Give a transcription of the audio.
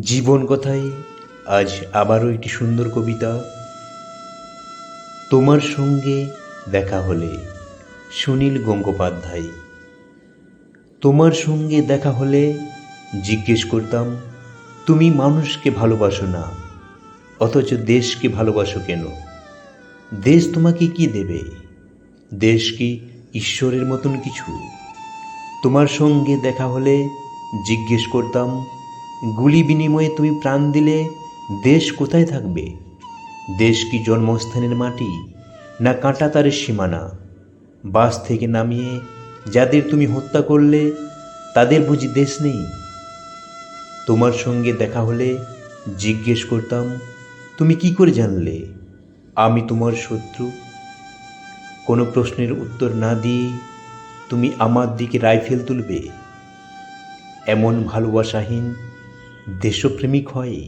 জীবন কথায় আজ আবারও একটি সুন্দর কবিতা। তোমার সঙ্গে দেখা হলে, সুনীল গঙ্গোপাধ্যায়। তোমার সঙ্গে দেখা হলে, জিজ্ঞেস করতাম, তুমি মানুষকে ভালোবাসো না, অথচ দেশকে ভালোবাসো কেন? দেশ তোমাকে কি দেবে? দেশ কি ঈশ্বরের মতন কিছু? তোমার সঙ্গে দেখা হলে, জিজ্ঞেস করতাম গুলি বিনিময়ে তুমি প্রাণ দিলে দেশ কোথায় থাকবে? দেশ কি জন্মস্থানের মাটি, না কাঁটা তারের সীমানা? বাস থেকে নামিয়ে যাদের তুমি হত্যা করলে, তাদের বুঝি দেশ নেই? তোমার সঙ্গে দেখা হলে জিজ্ঞেস করতাম, তুমি কি করে জানলে? আমি তোমার শত্রু। কোনো প্রশ্নের উত্তর না দিয়ে তুমি আমার দিকে রাইফেল তুলবে। এমন ভালোবাসাহীন দেশপ্রেমিক হয়